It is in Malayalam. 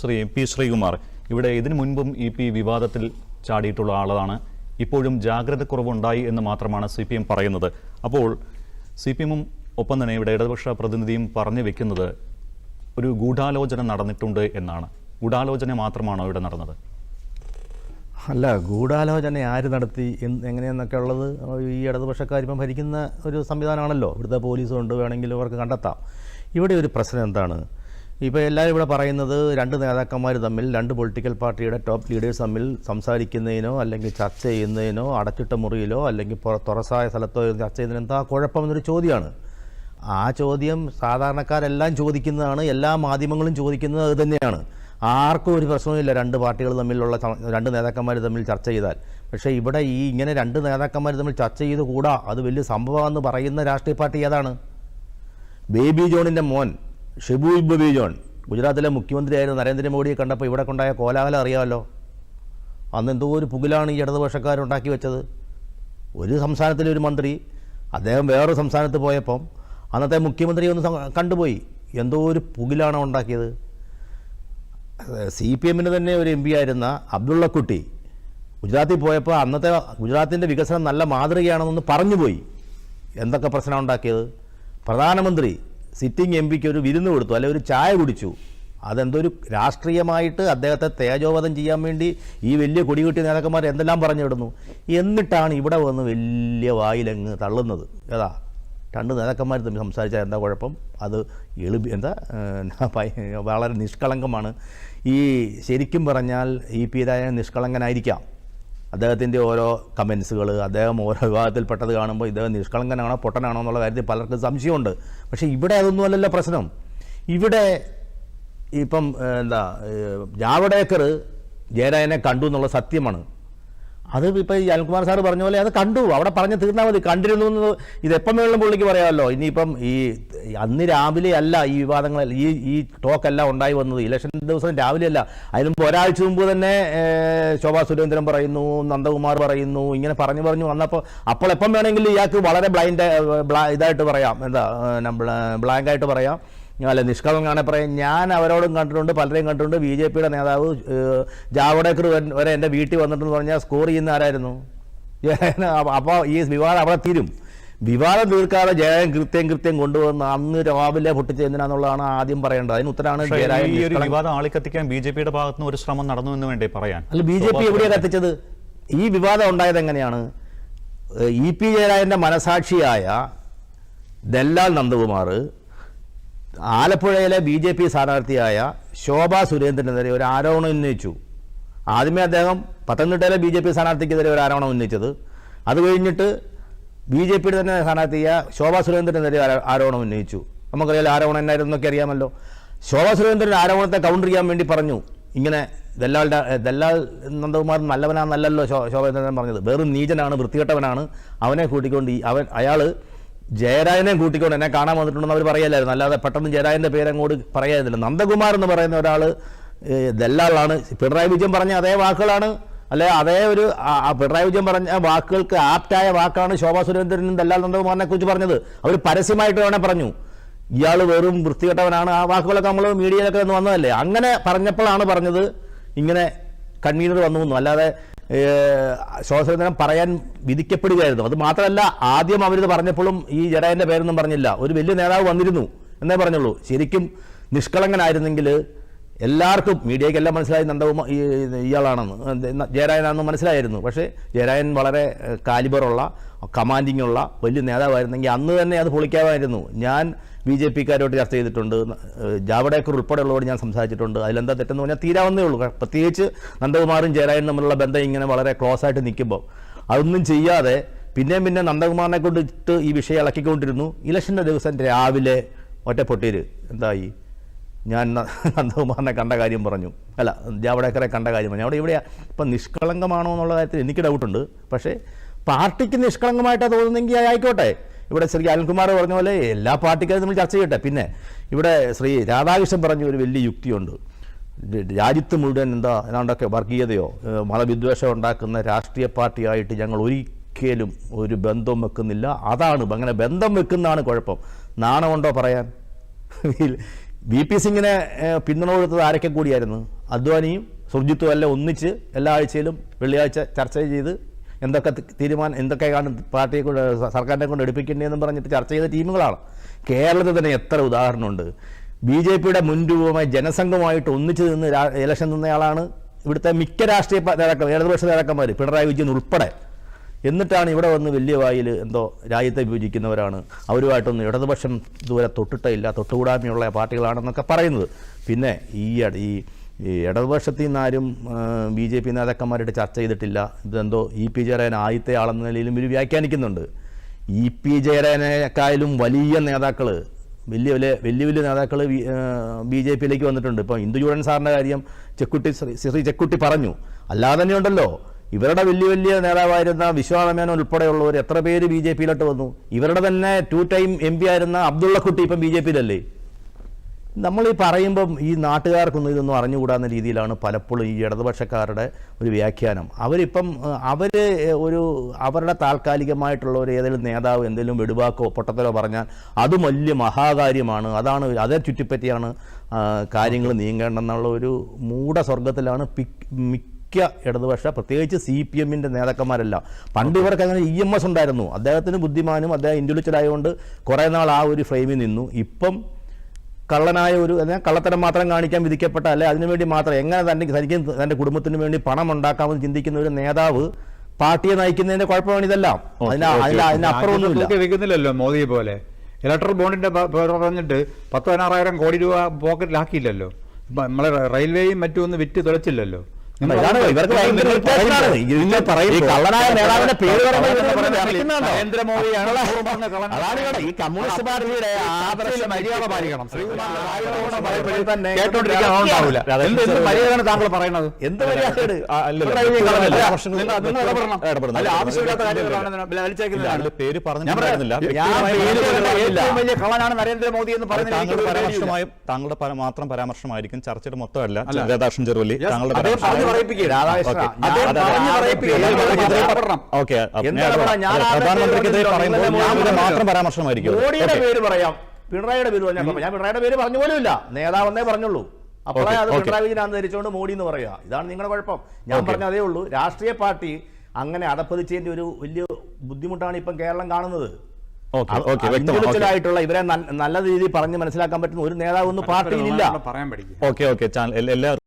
ശ്രീ പി ശ്രീകുമാർ ഇവിടെ ഇതിനു മുൻപും ഇ പി വിവാദത്തിൽ ചാടിയിട്ടുള്ള ആളാണ്. ഇപ്പോഴും ജാഗ്രത കുറവുണ്ടായി എന്ന് മാത്രമാണ് സി പി എം പറയുന്നത്. അപ്പോൾ സി പി എമ്മും ഒപ്പം തന്നെ ഇവിടെ ഇടതുപക്ഷ പ്രതിനിധിയും പറഞ്ഞു വെക്കുന്നത് ഒരു ഗൂഢാലോചന നടന്നിട്ടുണ്ട് എന്നാണ്. ഗൂഢാലോചന മാത്രമാണോ ഇവിടെ നടന്നത്? അല്ല ഗൂഢാലോചന ആര് നടത്തി എന്ന് എങ്ങനെയെന്നൊക്കെ ഉള്ളത് ഈ ഇടതുപക്ഷക്കാർ ഇപ്പം ഭരിക്കുന്ന ഒരു സംവിധാനമാണല്ലോ. ഇവിടുത്തെ പോലീസ് ഉണ്ട് വേണമെങ്കിൽ അവർക്ക് കണ്ടെത്താം. ഇവിടെ ഒരു പ്രശ്നം എന്താണ്? ഇപ്പോൾ എല്ലാവരും ഇവിടെ പറയുന്നത് രണ്ട് നേതാക്കന്മാർ തമ്മിൽ രണ്ട് പൊളിറ്റിക്കൽ പാർട്ടിയുടെ ടോപ്പ് ലീഡേഴ്സ് തമ്മിൽ സംസാരിക്കുന്നതിനോ അല്ലെങ്കിൽ ചർച്ച ചെയ്യുന്നതിനോ അടച്ചിട്ട മുറിയിലോ അല്ലെങ്കിൽ തുറസായ സ്ഥലത്തോ ചർച്ച ചെയ്യുന്നതിന് എന്താ കുഴപ്പമെന്നൊരു ചോദ്യമാണ്. ആ ചോദ്യം സാധാരണക്കാരെല്ലാം ചോദിക്കുന്നതാണ് എല്ലാ മാധ്യമങ്ങളും ചോദിക്കുന്നത് അത് തന്നെയാണ്. ആർക്കും ഒരു പ്രശ്നവുമില്ല രണ്ട് പാർട്ടികൾ തമ്മിലുള്ള രണ്ട് നേതാക്കന്മാർ തമ്മിൽ ചർച്ച ചെയ്താൽ. പക്ഷേ ഇവിടെ ഈ ഇങ്ങനെ രണ്ട് നേതാക്കന്മാർ തമ്മിൽ ചർച്ച ചെയ്ത് കൂടാ അത് വലിയ സംഭവമാണെന്ന് പറയുന്ന രാഷ്ട്രീയ പാർട്ടി ഏതാണ്? ബേബി ജോണിന്റെ മോൻ ഷിബു ബേബി ജോൺ ഗുജറാത്തിലെ മുഖ്യമന്ത്രിയായിരുന്ന നരേന്ദ്രമോദിയെ കണ്ടപ്പോൾ ഇവിടെ കൊണ്ടായ കോലാഹലം അറിയാമല്ലോ. അന്ന് എന്തോ ഒരു പുകിലാണ് ഈ ഇടതുപക്ഷക്കാരുണ്ടാക്കി വെച്ചത്. ഒരു സംസ്ഥാനത്തിലെ ഒരു മന്ത്രി അദ്ദേഹം വേറൊരു സംസ്ഥാനത്ത് പോയപ്പം അന്നത്തെ മുഖ്യമന്ത്രി ഒന്ന് കണ്ടുപോയി. എന്തോ ഒരു പുകിലാണ് ഉണ്ടാക്കിയത്. സി പി എമ്മിന് തന്നെ ഒരു എം പി ആയിരുന്ന അബ്ദുള്ളക്കുട്ടി ഗുജറാത്തിൽ പോയപ്പോൾ അന്നത്തെ ഗുജറാത്തിന്റെ വികസനം നല്ല മാതൃകയാണെന്നൊന്ന് പറഞ്ഞുപോയി. എന്തൊക്കെ പ്രശ്നം ഉണ്ടാക്കിയത്? പ്രധാനമന്ത്രി സിറ്റിംഗ് എം പിക്ക് ഒരു വിരുന്ന് കൊടുത്തു അല്ലെ ഒരു ചായ കുടിച്ചു. അതെന്തോ ഒരു രാഷ്ട്രീയമായിട്ട് അദ്ദേഹത്തെ തേജോവധം ചെയ്യാൻ വേണ്ടി ഈ വലിയ കൊടികെട്ടിയ നേതാക്കന്മാർ എന്തെല്ലാം പറഞ്ഞു വിടുന്നു എന്നിട്ടാണ് ഇവിടെ വന്ന് വലിയ വായിലങ്ങ് തള്ളുന്നത്. ഏതാ? രണ്ട് നേതാക്കന്മാർ തമ്മിൽ സംസാരിച്ചാൽ എന്താ കുഴപ്പം? അത് എളുപ്പ എന്താ വളരെ നിഷ്കളങ്കമാണ്. ഈ ശരിക്കും പറഞ്ഞാൽ ഇ പി രാജൻ നിഷ്കളങ്കനായിരിക്കാം. അദ്ദേഹത്തിന്റെ ഓരോ കമൻസുകൾ അദ്ദേഹം ഓരോ വിഭാഗത്തിൽപ്പെട്ടത് കാണുമ്പോൾ ഇദ്ദേഹം നിഷ്കളങ്കനാണോ പൊട്ടനാണോ എന്നുള്ള കാര്യത്തിൽ പലർക്കും സംശയമുണ്ട്. പക്ഷേ ഇവിടെ അതൊന്നും അതൊന്നുമല്ലല്ലോ പ്രശ്നം. ഇവിടെ ഇപ്പം എന്താ ജാവഡേക്കർ ജയരാജനെ കണ്ടു എന്നുള്ള സത്യമാണ്. അത് ഇപ്പോൾ ഈ അനിൽകുമാർ സാറ് പറഞ്ഞ പോലെ അത് കണ്ടു. അവിടെ പറഞ്ഞ് തീർന്നാൽ മതി. കണ്ടിരുന്നു എന്ന് ഇത് എപ്പം വേണം പുള്ളിക്ക് പറയാമല്ലോ. ഇനിയിപ്പം ഈ അന്ന് രാവിലെ അല്ല ഈ വിവാദങ്ങൾ ഈ ഈ ടോക്കെല്ലാം ഉണ്ടായി വന്നത്. ഇലക്ഷൻ ദിവസം രാവിലെ അല്ല. അതിന് ഒരാഴ്ച മുമ്പ് തന്നെ ശോഭാ സുരേന്ദ്രൻ പറയുന്നു നന്ദകുമാർ പറയുന്നു ഇങ്ങനെ പറഞ്ഞു പറഞ്ഞു വന്നപ്പോൾ അപ്പോൾ എപ്പം വേണമെങ്കിലും ഇയാൾക്ക് വളരെ ബ്ലൈൻഡ് ഇതായിട്ട് പറയാം. എന്താ ബ്ലാങ്കായിട്ട് പറയാം. അല്ല കാണാൻ പറയാം. ഞാൻ അവരോടും കണ്ടിട്ടുണ്ട് പലരെയും കണ്ടിട്ടുണ്ട്. ബി ജെ പിയുടെ നേതാവ് ജാവഡേക്കർ വരെ- എന്റെ വീട്ടിൽ വന്നിട്ടെന്ന് പറഞ്ഞാൽ സ്കോർ ചെയ്യുന്ന ആരായിരുന്നു? അപ്പോൾ ഈ വിവാദം അവിടെ തീരും. വിവാദം തീർക്കാതെ ജയൻ കൃത്യം കൃത്യം കൊണ്ടുവന്ന് അന്ന് രാവിലെ പൊട്ടിച്ച് എന്തിനാന്നുള്ളതാണ് ആദ്യം പറയേണ്ടത്. അതിന് ഈ വിവാദം ആളിക്കത്തിക്കാൻ ബി ജെ പിയുടെ ഭാഗത്തുനിന്ന് ഒരു ശ്രമം നടന്നു എന്ന് വേണ്ടി പറയാൻ? അല്ല ബി ജെ പി എവിടെയാണ് കത്തിച്ചത്? ഈ വിവാദം ഉണ്ടായത് എങ്ങനെയാണ്? ഇ പി ജയരാജന്റെ മനസാക്ഷിയായ ദല്ലാൽ നന്ദകുമാർ ആലപ്പുഴയിലെ ബി ജെ പി സ്ഥാനാർത്ഥിയായ ശോഭ സുരേന്ദ്രനെതിരെ ഒരു ആരോപണം ഉന്നയിച്ചു. ആദ്യമേ അദ്ദേഹം പത്തനംതിട്ടയിലെ ബി ജെ പി സ്ഥാനാർത്ഥിക്കെതിരെ ഒരു ആരോപണം ഉന്നയിച്ചത്. അത് കഴിഞ്ഞിട്ട് ബി ജെ പിയുടെ തന്നെ സ്ഥാനാർത്ഥിയായ ശോഭ സുരേന്ദ്രനെതിരെ ആരോ- ആരോപണം ഉന്നയിച്ചു. നമുക്കറിയാലോ ആരോപണം എന്നായിരുന്നു എന്നൊക്കെ അറിയാമല്ലോ. ശോഭ സുരേന്ദ്രൻ ആരോപണത്തെ കൗണ്ടർ ചെയ്യാൻ വേണ്ടി പറഞ്ഞു. ഇങ്ങനെ ദല്ലാളുടെ ദല്ലാൽ നന്ദകുമാർ നല്ലവനാണെന്നല്ലല്ലോ ശോ സുരേന്ദ്രൻ പറഞ്ഞത്. വെറും നീചനാണ് വൃത്തികെട്ടവനാണ്. അവനെ കൂട്ടിക്കൊണ്ട് അവൻ അയാൾ ജയരാജനെ കൂട്ടിക്കൊണ്ട് എന്നെ കാണാൻ വന്നിട്ടുണ്ടെന്ന് അവർ പറയല്ലായിരുന്നു. അല്ലാതെ പെട്ടെന്ന് ജയരാജന്റെ പേരങ്ങോട്ട് പറയാതില്ല നന്ദകുമാർ എന്ന് പറയുന്ന ഒരാൾ ദല്ലാളാണ്. പിണറായി വിജയൻ പറഞ്ഞ അതേ വാക്കുകളാണ്. അല്ലെ അതേ ഒരു പിണറായി വിജയൻ പറഞ്ഞ വാക്കുകൾക്ക് ആപ്റ്റായ വാക്കാണ് ശോഭാ സുരേന്ദ്രനും ദല്ലാൽ നന്ദകുമാറിനെ കുറിച്ച് പറഞ്ഞത്. അവർ പരസ്യമായിട്ട് വേണേൽ പറഞ്ഞു. ഇയാൾ വെറും വൃത്തികെട്ടവനാണ്. ആ വാക്കുകളൊക്കെ നമ്മൾ മീഡിയയിലൊക്കെ വന്നതല്ലേ? അങ്ങനെ പറഞ്ഞപ്പോഴാണ് പറഞ്ഞത് ഇങ്ങനെ കൺവീനർ വന്നു അല്ലാതെ ശോഭസുരേന്ദ്രൻ പറയാൻ വിധിക്കപ്പെടുകയായിരുന്നു. അത് മാത്രമല്ല ആദ്യം അവരിത് പറഞ്ഞപ്പോഴും ഈ ജഡായന്റെ പേരൊന്നും പറഞ്ഞില്ല. ഒരു വലിയ നേതാവ് വന്നിരുന്നു എന്നേ പറഞ്ഞുള്ളൂ. ശരിക്കും നിഷ്കളങ്കനായിരുന്നെങ്കിൽ എല്ലാവർക്കും മീഡിയയ്ക്കെല്ലാം മനസ്സിലായി നന്ദകുമാർ ഇയാളാണെന്ന്. ജയരായനാണെന്ന് മനസ്സിലായിരുന്നു. പക്ഷേ ജയരാജൻ വളരെ കാലിബറുള്ള കമാൻഡിംഗ് ഉള്ള വലിയ നേതാവായിരുന്നെങ്കിൽ അന്ന് തന്നെ അത് പൊളിക്കാമായിരുന്നു. ഞാൻ ബി ജെ പിക്കാരോട്ട് ചർച്ച ചെയ്തിട്ടുണ്ട്. ജാവഡേക്കർ ഉൾപ്പെടെയുള്ളവരോട് ഞാൻ സംസാരിച്ചിട്ടുണ്ട്. അതിലെന്താ തെറ്റെന്ന് പറഞ്ഞാൽ തീരാവുന്നേ ഉള്ളൂ. പ്രത്യേകിച്ച് നന്ദകുമാറും ജയരാജനും തമ്മിലുള്ള ബന്ധം ഇങ്ങനെ വളരെ ക്ലോസ് ആയിട്ട് നിൽക്കുമ്പോൾ. അതൊന്നും ചെയ്യാതെ പിന്നെയും പിന്നെ നന്ദകുമാറിനെ കൊണ്ടിട്ട് ഈ വിഷയം ഇളക്കിക്കൊണ്ടിരുന്നു. ഇലക്ഷന്റെ ദിവസം രാവിലെ ഒറ്റപ്പൊട്ടിയിൽ എന്തായി? ഞാൻ നന്ദകുമാറിനെ കണ്ട കാര്യം പറഞ്ഞു. അല്ല ജാവ്ഡേക്കറെ കണ്ട കാര്യം പറഞ്ഞു. അവിടെ ഇവിടെ ഇപ്പം നിഷ്കളങ്കമാണോ എന്നുള്ള കാര്യത്തിൽ എനിക്ക് ഡൗട്ടുണ്ട് പക്ഷേ പാർട്ടിക്ക് നിഷ്കളങ്കമായിട്ടാണ് തോന്നുന്നെങ്കിൽ ആയിക്കോട്ടെ. ഇവിടെ ശ്രീ അനിൽകുമാർ പറഞ്ഞ പോലെ എല്ലാ പാർട്ടിക്കാരും നമ്മൾ ചർച്ച ചെയ്യട്ടെ. പിന്നെ ഇവിടെ ശ്രീ രാധാകൃഷ്ണൻ പറഞ്ഞ ഒരു വലിയ യുക്തിയുണ്ട്. രാജ്യത്ത് മുഴുവൻ എന്താ ഏതാണ്ടൊക്കെ വർഗീയതയോ മതവിദ്വേഷം ഉണ്ടാക്കുന്ന രാഷ്ട്രീയ പാർട്ടിയായിട്ട് ഞങ്ങൾ ഒരിക്കലും ഒരു ബന്ധം വെക്കുന്നില്ല. അതാണ് അങ്ങനെ ബന്ധം വെക്കുന്നതാണ് കുഴപ്പം. നാണമുണ്ടോ പറയാൻ? വി പി സിംഗിനെ പിന്തുണ കൊടുത്തത് ആരൊക്കെ കൂടിയായിരുന്നു? അദ്വാനിയും സുർജിത്തും എല്ലാം ഒന്നിച്ച് എല്ലാ ആഴ്ചയിലും വെള്ളിയാഴ്ച ചർച്ച ചെയ്ത് എന്തൊക്കെ തീരുമാനം എന്തൊക്കെയാണ് പാർട്ടിയെ കൊണ്ട് സർക്കാരിനെ കൊണ്ട് എടുപ്പിക്കേണ്ടതെന്ന് പറഞ്ഞിട്ട് ചർച്ച ചെയ്ത ടീമുകളാണ്. കേരളത്തിൽ തന്നെ എത്ര ഉദാഹരണമുണ്ട്. ബി ജെ പിയുടെ മുൻരൂപമായി ജനസംഘമായിട്ട് ഒന്നിച്ച് നിന്ന് ഇലക്ഷൻ നിന്നയാളാണ് ഇവിടുത്തെ മിക്ക രാഷ്ട്രീയ നേതാക്കൾ ഇടതുപക്ഷ നേതാക്കന്മാർ പിണറായി വിജയൻ ഉൾപ്പെടെ. എന്നിട്ടാണ് ഇവിടെ വന്ന് വലിയ വായിൽ എന്തോ രാജ്യത്തെ വിഭജിക്കുന്നവരാണ്. അവരുമായിട്ടൊന്നും ഇടതുപക്ഷം ഇതുവരെ തൊട്ടിട്ടില്ല തൊട്ടുകൂടായ്മയുള്ള പാർട്ടികളാണെന്നൊക്കെ പറയുന്നത്. പിന്നെ ഈ ഈ ഇടതുപക്ഷത്തിൽ നിന്നാരും ബി ജെ പി നേതാക്കന്മാരായിട്ട് ചർച്ച ചെയ്തിട്ടില്ല. ഇതെന്തോ ഇ പി ജയരാജൻ ആദ്യത്തെ ആളെന്ന നിലയിലും ഇവർ വ്യാഖ്യാനിക്കുന്നുണ്ട്. ഇ പി ജയരാജനേക്കാളും വലിയ നേതാക്കൾ വലിയ വലിയ വലിയ വലിയ നേതാക്കൾ ബി ജെ പിയിലേക്ക് വന്നിട്ടുണ്ട്. ഇപ്പോൾ ഇന്ദുചൂടൻ സാറിന്റെ കാര്യം ചെക്കുട്ടി ശ്രീ ചെക്കുട്ടി പറഞ്ഞു. അല്ലാതെ തന്നെ ഉണ്ടല്ലോ ഇവരുടെ വലിയ വലിയ നേതാവായിരുന്ന വിശ്വാസമേനോൻ ഉൾപ്പെടെയുള്ളവർ എത്ര പേര് ബി ജെ പിയിലോട്ട് വന്നു? ഇവരുടെ തന്നെ ടു ടൈം എം പി ആയിരുന്ന അബ്ദുള്ള കുട്ടി ഇപ്പം ബി ജെ പിയിലല്ലേ? നമ്മൾ ഈ പറയുമ്പം ഈ നാട്ടുകാർക്കൊന്നും ഇതൊന്നും അറിഞ്ഞുകൂടാന്ന രീതിയിലാണ് പലപ്പോഴും ഈ ഇടതുപക്ഷക്കാരുടെ ഒരു വ്യാഖ്യാനം. അവരിപ്പം അവർ ഒരു അവരുടെ താൽക്കാലികമായിട്ടുള്ള ഒരു ഏതെങ്കിലും നേതാവ് എന്തെങ്കിലും വെടുവാക്കോ പൊട്ടത്തലോ പറഞ്ഞാൽ അതും വലിയ മഹാകാര്യമാണ്. അതാണ് അതേ ചുറ്റിപ്പറ്റിയാണ് കാര്യങ്ങൾ നീങ്ങേണ്ടെന്നുള്ള ഒരു മൂഢസ്വർഗത്തിലാണ് പിക് മിക്ക ഇടതുപക്ഷ പ്രത്യേകിച്ച് സി പി എമ്മിന്റെ നേതാക്കന്മാരെല്ലാം. പണ്ട് ഇവർക്ക് അങ്ങനെ ഇ എം എസ് ഉണ്ടായിരുന്നു. അദ്ദേഹത്തിന് ബുദ്ധിമാനും അദ്ദേഹം ഇൻഡിവിജ്വൽ ആയതുകൊണ്ട് കുറേ നാൾ ആ ഒരു ഫ്രെയിമിൽ നിന്നു. ഇപ്പം കള്ളനായ ഒരു അതായത് കള്ളത്തരം മാത്രം കാണിക്കാൻ വിധിക്കപ്പെട്ട അല്ലെ അതിനുവേണ്ടി മാത്രം എങ്ങനെ തന്നെ തനിക്ക് തന്റെ കുടുംബത്തിന് വേണ്ടി പണം ഉണ്ടാക്കാമെന്ന് ചിന്തിക്കുന്ന ഒരു നേതാവ് പാർട്ടിയെ നയിക്കുന്നതിന്റെ കുഴപ്പമാണ് ഇതെല്ലാം. അതിനപ്പുറമൊന്നുമില്ലല്ലോ മോദിയെ പോലെ. ഇലക്ട്രൽ ബോണ്ടിന്റെ പറഞ്ഞിട്ട് പത്ത് പതിനാറായിരം കോടി രൂപ പോക്കറ്റിലാക്കിയില്ലല്ലോ. നമ്മളെ റെയിൽവേയും മറ്റും ഒന്ന് വിറ്റ് തുളച്ചില്ലല്ലോ. കള്ളനായ നേതാവിന്റെ പേര്? നരേന്ദ്രമോദിയാണ് ഈ കമ്മ്യൂണിസ്റ്റ് പാർട്ടിയുടെ ആദർശ മര്യാദ പാലിക്കണം. മര്യാദയാണ് താങ്കൾ പറയുന്നത്? എന്ത് മര്യാദയാണ് പേര് പറഞ്ഞില്ല. കള്ളനാണ് നരേന്ദ്രമോദി എന്ന് പറയുന്നത് താങ്കളുടെ മാത്രം പരാമർശമായിരിക്കും ചർച്ചയുടെ മൊത്തമല്ല. രാധാകൃഷ്ണൻ ചെറുവല്ലി താങ്കളുടെ പ്രധാനമന്ത്രിക്കെതിരെ പറയുമ്പോൾ മാത്രം പരാമർശമായിരിക്കും. മോഡിയുടെ പേര് പറയാം. പിണറായിയുടെ പേര് പറഞ്ഞാൽ ഞാൻ പിണറായിയുടെ പേര് പറഞ്ഞു പോലും ഇല്ല നേതാവെന്നേ പറഞ്ഞുള്ളൂ. അപ്പോഴേ അത്. പിണറായി വിജയൻ ധരിച്ചുകൊണ്ട് മോഡി എന്ന് പറയുക. ഇതാണ് നിങ്ങളുടെ കുഴപ്പം. ഞാൻ പറഞ്ഞ അതേ ഉള്ളൂ. രാഷ്ട്രീയ പാർട്ടി അങ്ങനെ അടപ്പതിച്ചതിന്റെ ഒരു വലിയ ബുദ്ധിമുട്ടാണ് ഇപ്പം കേരളം കാണുന്നത്. ഓക്കേ, ഓക്കേ, വ്യക്തമാണ്. ഇവരെ നല്ല- രീതിയിൽ പറഞ്ഞ് മനസ്സിലാക്കാൻ പറ്റുന്ന ഒരു നേതാവ് ഒന്നും പാർട്ടിയിലില്ല. പറയാൻ പഠിക്കും ഓക്കെ ഓക്കെ. ചാനൽ എല്ലാ